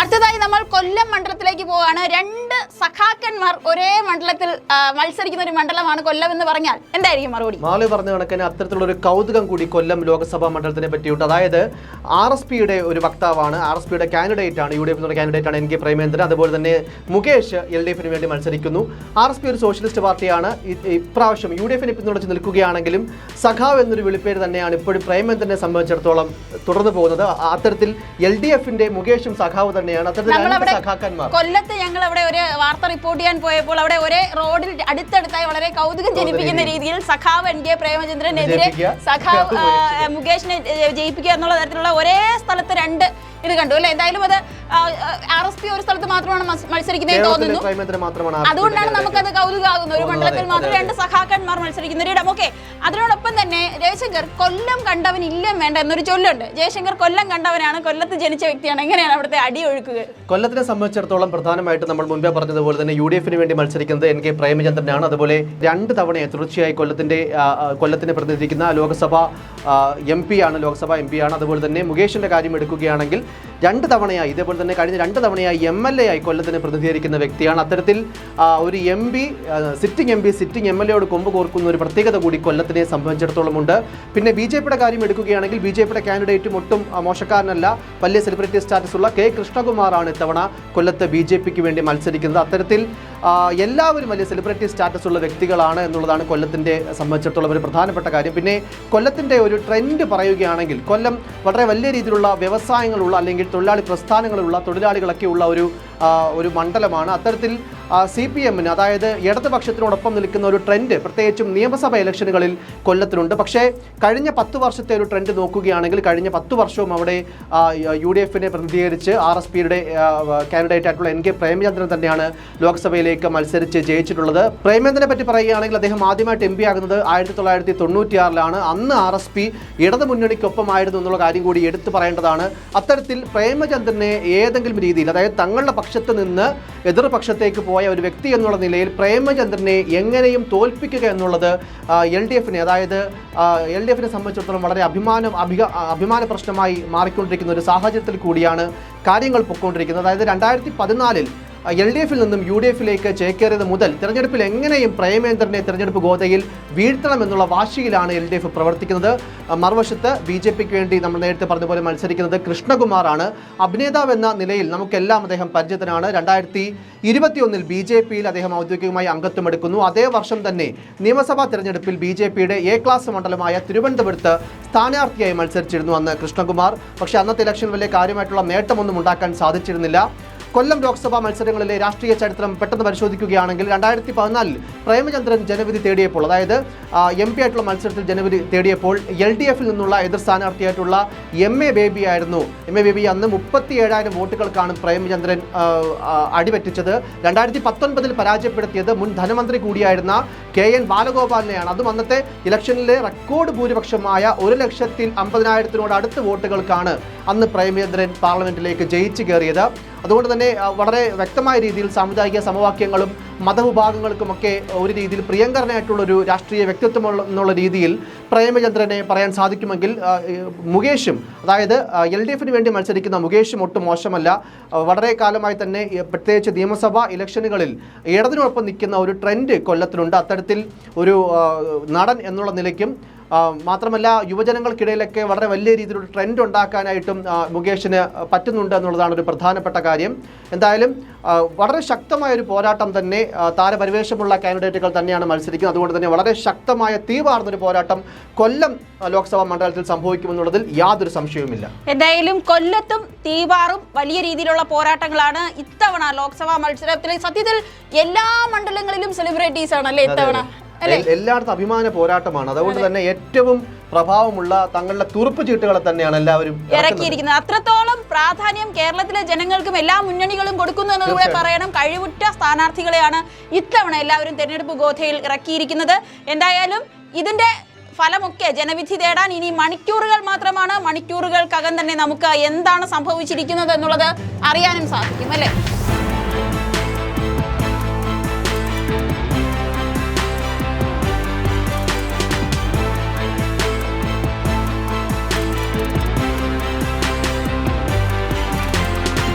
അടുത്തതായി നമ്മൾ കൊല്ലം മണ്ഡലത്തിലേക്ക് പോവുകയാണ് രണ്ട് സഖാക്കന്മാർ ഒരേ മണ്ഡലത്തിൽ മത്സരിക്കുന്ന ഒരു മണ്ഡലമാണ് കൊല്ലം എന്ന് പറഞ്ഞാൽ എന്തായിരിക്കും മറുപടി? മാളി പറഞ്ഞ കണക്കിന് അത്തരത്തിലുള്ള ഒരു കൗതുകം കൂടി കൊല്ലം ലോക്സഭാ മണ്ഡലത്തിനെ പറ്റിയിട്ട് അതായത് ആർ എസ് പിയുടെ ഒരു വക്താവാണ് ആർ എസ് പിയുടെ കാൻഡിഡേറ്റ് ആണ് യു ഡി എഫ് കാൻഡിഡേറ്റ് ആണ് എൻ കെ പ്രേമേന്ദ്രൻ. അതുപോലെ തന്നെ മുകേഷ് എൽ ഡി എഫിന് വേണ്ടി മത്സരിക്കുന്നു. ആർ എസ് പി ഒരു സോഷ്യലിസ്റ്റ് പാർട്ടിയാണ്. ഇപ്രാവശ്യം യു ഡി എഫിനെ പിന്തുണച്ച് നിൽക്കുകയാണെങ്കിലും സഖാവ് എന്നൊരു വിളിപ്പേര് തന്നെയാണ് ഇപ്പോഴും പ്രേമേന്ദ്രനെ സംബന്ധിച്ചിടത്തോളം തുടർന്നു പോകുന്നത്. അത്തരത്തിൽ എൽ ഡി എഫിന്റെ മുകേഷും സഖാവ് തന്നെയാണ്. അത്തരത്തിൽ രണ്ട് സഖാക്കന്മാർ. കൊല്ലത്ത് ഞങ്ങൾ അവിടെ ഒരു വാർത്ത റിപ്പോർട്ട് ചെയ്യാൻ പോയപ്പോൾ അവിടെ ഒരേ റോഡിൽ അടുത്തടുത്തായി വളരെ കൗതുകം ജനിപ്പിക്കുന്ന രീതിയിൽ സഖാവ് എൻ. കെ. പ്രേമചന്ദ്രനെതിരെ സഖാവ്. മുകേഷിനെ ജയിപ്പിക്കുക എന്നുള്ള തരത്തിലുള്ള ഒരേ സ്ഥലത്ത് രണ്ട് ഇത് കണ്ടു അല്ലെ? എന്തായാലും അത് ആർ എസ് പി ഒരു സ്ഥലത്ത് മാത്രമാണ് മത്സരിക്കുന്നത് തോന്നുന്നു. അതുകൊണ്ടാണ് നമുക്കത് കൗതുകമാകുന്നത്. ഒരു മണ്ഡലത്തിൽ മാത്രം രണ്ട് സഹാക്കന്മാർ മത്സരിക്കുന്ന ഒരിടം ഓക്കെ. അതിനോടൊപ്പം തന്നെ ജയശങ്കർ കൊല്ലം കണ്ടവൻ ഇല്ലം വേണ്ട എന്നൊരു ചൊല്ലുണ്ട്. ജയശങ്കർ കൊല്ലം കണ്ടവനാണ്. കൊല്ലത്ത് ജനിച്ച വ്യക്തിയാണ്. എങ്ങനെയാണ് അവിടുത്തെ അടി അടിയൊഴുക്കുക കൊല്ലത്തിനെ സംബന്ധിച്ചിടത്തോളം പ്രധാനമായിട്ട് നമ്മൾ മുൻപേ പറഞ്ഞതുപോലെ തന്നെ യു ഡി എഫിന് വേണ്ടി മത്സരിക്കുന്നത് എൻ കെ പ്രേമചന്ദ്രനാണ്. അതുപോലെ രണ്ട് തവണ തുടർച്ചയായി കൊല്ലത്തിന്റെ കൊല്ലത്തിനെ പ്രതിനിധീകരിക്കുന്ന ലോക്സഭ എം പി ആണ് ലോക്സഭ എം പി ആണ്. അതുപോലെ തന്നെ മുകേഷിന്റെ കാര്യം എടുക്കുകയാണെങ്കിൽ രണ്ട് തവണയായി ഇതേപോലെ തന്നെ കഴിഞ്ഞ രണ്ട് തവണയായി എം എൽ എ ആയി കൊല്ലത്തിന് പ്രതിനിധീകരിക്കുന്ന വ്യക്തിയാണ്. അത്തരത്തിൽ ഒരു M P sitting M P sitting M L എയോട് കൊമ്പ് കോർക്കുന്ന ഒരു പ്രത്യേകത കൂടി കൊല്ലത്തിനെ സംബന്ധിച്ചിടത്തോളം ഉണ്ട് പിന്നെ ബി ജെ പിയുടെ കാര്യം എടുക്കുകയാണെങ്കിൽ ബി ജെ പിയുടെ കാൻഡിഡേറ്റും ഒട്ടും മോശക്കാരനല്ല. വലിയ സെലിബ്രിറ്റി സ്റ്റാറ്റസുള്ള കെ കൃഷ്ണകുമാറാണ് ഇത്തവണ കൊല്ലത്ത് ബി ജെ പിക്ക് വേണ്ടി മത്സരിക്കുന്നത്. അത്തരത്തിൽ എല്ലാവരും വലിയ സെലിബ്രിറ്റി സ്റ്റാറ്റസ് ഉള്ള വ്യക്തികളാണ് എന്നുള്ളതാണ് കൊല്ലത്തിന്റെ സംബന്ധിച്ചിടത്തോളം ഒരു പ്രധാനപ്പെട്ട കാര്യം. പിന്നെ കൊല്ലത്തിന്റെ ഒരു ട്രെൻഡ് പറയുകയാണെങ്കിൽ കൊല്ലം വളരെ വലിയ രീതിയിലുള്ള വ്യവസായങ്ങളുള്ള അല്ലെങ്കിൽ തൊഴിലാളി പ്രസ്ഥാനങ്ങളുള്ള തൊഴിലാളികളൊക്കെ ഉള്ള ഒരു ഒരു മണ്ഡലമാണ്. അത്തരത്തിൽ സി പി എമ്മിന് അതായത് ഇടതുപക്ഷത്തിനോടൊപ്പം നിൽക്കുന്ന ഒരു ട്രെൻഡ് പ്രത്യേകിച്ചും നിയമസഭ ഇലക്ഷനുകളിൽ കൊല്ലത്തിലുണ്ട് പക്ഷേ കഴിഞ്ഞ പത്ത് വർഷത്തെ ഒരു ട്രെൻഡ് നോക്കുകയാണെങ്കിൽ കഴിഞ്ഞ പത്ത് വർഷവും അവിടെ യു ഡി എഫിനെ പ്രതിനിധീകരിച്ച് ആർ എസ് പിയുടെ കാൻഡിഡേറ്റ് ആയിട്ടുള്ള എൻ കെ പ്രേമചന്ദ്രൻ തന്നെയാണ് ലോക്സഭയിലേക്ക് മത്സരിച്ച് ജയിച്ചിട്ടുള്ളത്. പ്രേമചന്ദ്രനെ പറ്റി പറയുകയാണെങ്കിൽ അദ്ദേഹം ആദ്യമായിട്ട് എം പി ആകുന്നത് ആയിരത്തി തൊള്ളായിരത്തി തൊണ്ണൂറ്റിയാറിലാണ്. അന്ന് ആർ എസ് പി ഇടതു മുന്നണിക്കൊപ്പമായിരുന്നു എന്നുള്ള കാര്യം കൂടി എടുത്തു പറയേണ്ടതാണ്. അത്തരത്തിൽ പ്രേമചന്ദ്രനെ ഏതെങ്കിലും രീതിയിൽ അതായത് തങ്ങളുടെ പക്ഷത്ത് നിന്ന് എതിർപക്ഷത്തേക്ക് പോയ ഒരു വ്യക്തി എന്നുള്ള നിലയിൽ പ്രേമചന്ദ്രനെ എങ്ങനെയും തോൽപ്പിക്കുക എന്നുള്ളത് എൽ ഡി എഫിനെ അതായത് എൽ ഡി എഫിനെ സംബന്ധിച്ചിടത്തോളം വളരെ അഭിമാനം അഭിക അഭിമാന പ്രശ്നമായി മാറിക്കൊണ്ടിരിക്കുന്ന ഒരു സാഹചര്യത്തിൽ കൂടിയാണ് കാര്യങ്ങൾ പൊയ്ക്കൊണ്ടിരിക്കുന്നത് അതായത് രണ്ടായിരത്തി പതിനാലിൽ എൽ ഡി എഫിൽ നിന്നും യു ഡി എഫിലേക്ക് ചേക്കേറിയത് മുതൽ തിരഞ്ഞെടുപ്പിൽ എങ്ങനെയും പ്രേമേന്ദ്രനെ തിരഞ്ഞെടുപ്പ് ഗോതയിൽ വീഴ്ത്തണമെന്നുള്ള വാശിയിലാണ് എൽ ഡി എഫ് പ്രവർത്തിക്കുന്നത് മറുവശത്ത് ബി ജെ പിക്ക് വേണ്ടി നമ്മൾ നേരത്തെ പറഞ്ഞ പോലെ മത്സരിക്കുന്നത് കൃഷ്ണകുമാറാണ്. അഭിനേതാവ് എന്ന നിലയിൽ നമുക്കെല്ലാം അദ്ദേഹം പരിചിതനാണ്. രണ്ടായിരത്തി ഇരുപത്തിയൊന്നിൽ ബി ജെ പിയിൽ അദ്ദേഹം ഔദ്യോഗികമായി അംഗത്വം എടുക്കുന്നു. അതേ വർഷം തന്നെ നിയമസഭാ തെരഞ്ഞെടുപ്പിൽ ബി ജെ പിയുടെ എ ക്ലാസ് മണ്ഡലമായ തിരുവനന്തപുരത്ത് സ്ഥാനാർത്ഥിയായി മത്സരിച്ചിരുന്നു അന്ന് കൃഷ്ണകുമാർ. പക്ഷേ അന്നത്തെ ഇലക്ഷൻ വലിയ കാര്യമായിട്ടുള്ള നേട്ടമൊന്നും ഉണ്ടാക്കാൻ സാധിച്ചിരുന്നില്ല. കൊല്ലം ലോക്സഭാ മത്സരങ്ങളിലെ രാഷ്ട്രീയ ചരിത്രം പെട്ടെന്ന് പരിശോധിക്കുകയാണെങ്കിൽ രണ്ടായിരത്തി പതിനാലിൽ പ്രേമചന്ദ്രൻ ജനവിധി തേടിയപ്പോൾ അതായത് എം പി ആയിട്ടുള്ള മത്സരത്തിൽ ജനവിധി തേടിയപ്പോൾ എൽ ഡി എഫിൽ നിന്നുള്ള എതിർ സ്ഥാനാർത്ഥിയായിട്ടുള്ള എം എ ബേബി ആയിരുന്നു. എം എ ബേബി അന്ന് മുപ്പത്തി ഏഴായിരം വോട്ടുകൾക്കാണ് പ്രേമചന്ദ്രൻ അടിപറ്റിച്ചത് രണ്ടായിരത്തി പത്തൊൻപതിൽ പരാജയപ്പെടുത്തിയത് മുൻ ധനമന്ത്രി കൂടിയായിരുന്ന കെ എൻ ബാലഗോപാലിനെയാണ്. അതും അന്നത്തെ ഇലക്ഷനിലെ റെക്കോർഡ് ഭൂരിപക്ഷമായ ഒരു ലക്ഷത്തി അമ്പതിനായിരത്തിനോട് അടുത്ത് വോട്ടുകൾക്കാണ് അന്ന് പ്രേമചന്ദ്രൻ പാർലമെന്റിലേക്ക് ജയിച്ചു കയറിയത്. അതുകൊണ്ട് തന്നെ വളരെ വ്യക്തമായ രീതിയിൽ സാമുദായിക സമവാക്യങ്ങളും മതവിഭാഗങ്ങൾക്കുമൊക്കെ ഒരു രീതിയിൽ പ്രിയങ്കരനായിട്ടുള്ളൊരു രാഷ്ട്രീയ വ്യക്തിത്വം എന്നുള്ള രീതിയിൽ പ്രേമചന്ദ്രനെ പറയാൻ സാധിക്കുമെങ്കിൽ മുകേഷും അതായത് എൽ ഡി എഫിന് വേണ്ടി മത്സരിക്കുന്ന മുകേഷും ഒട്ടും മോശമല്ല. വളരെ കാലമായി തന്നെ പ്രത്യേകിച്ച് നിയമസഭാ ഇലക്ഷനുകളിൽ ഇടതിനൊപ്പം നിൽക്കുന്ന ഒരു ട്രെൻഡ് കൊല്ലത്തിലുണ്ട്. അത്തരത്തിൽ ഒരു നടൻ എന്നുള്ള നിലയ്ക്കും മാത്രമല്ല യുവജനങ്ങൾക്കിടയിലൊക്കെ വളരെ വലിയ രീതിയിലുള്ള ട്രെൻഡ് ഉണ്ടാക്കാനായിട്ടും മുകേഷിന് പറ്റുന്നുണ്ട് എന്നുള്ളതാണ് ഒരു പ്രധാനപ്പെട്ട കാര്യം. എന്തായാലും വളരെ ശക്തമായ ഒരു പോരാട്ടം തന്നെ താരപരിവേഷമുള്ള കാൻഡിഡേറ്റുകൾ തന്നെയാണ് മത്സരിക്കുന്നത്. അതുകൊണ്ട് തന്നെ വളരെ ശക്തമായ തീവാർന്നൊരു പോരാട്ടം കൊല്ലം ലോക്സഭാ മണ്ഡലത്തിൽ സംഭവിക്കുമെന്നുള്ളതിൽ യാതൊരു സംശയവുമില്ല. എന്തായാലും കൊല്ലത്തും തീവാറും വലിയ രീതിയിലുള്ള പോരാട്ടങ്ങളാണ് ഇത്തവണ ലോക്സഭാ മത്സരത്തിൽ സത്യത്തിൽ എല്ലാ മണ്ഡലങ്ങളിലും സെലിബ്രിറ്റീസ് ആണ് അല്ലേ ഇത്തവണ എല്ലായിടത്തും അഭിമാന പോരാട്ടമാണ്. അതുകൊണ്ട് തന്നെ ഏറ്റവും പ്രഭാവമുള്ള തങ്ങളുടെ തുറുപ്പ് ചീട്ടുകളെ തന്നെയാണ് എല്ലാവരും. ഇറക്കിയിരിക്കുന്നത്. അത്രത്തോളം പ്രാധാന്യം കേരളത്തിലെ ജനങ്ങൾക്കും എല്ലാ മുന്നണികളും കൊടുക്കുന്നു എന്നതുകൂടെ പറയണം. കഴിവുറ്റ സ്ഥാനാർത്ഥികളെയാണ് ഇത്തവണ എല്ലാവരും തെരഞ്ഞെടുപ്പ് ഗോധയിൽ ഇറക്കിയിരിക്കുന്നത്. എന്തായാലും ഇതിന്റെ ഫലമൊക്കെ ജനവിധി തേടാൻ ഇനി മണിക്കൂറുകൾ മാത്രമാണ് മണിക്കൂറുകൾക്കകം തന്നെ നമുക്ക് എന്താണ് സംഭവിച്ചിരിക്കുന്നത് എന്നുള്ളത് അറിയാനും സാധിക്കും അല്ലേ?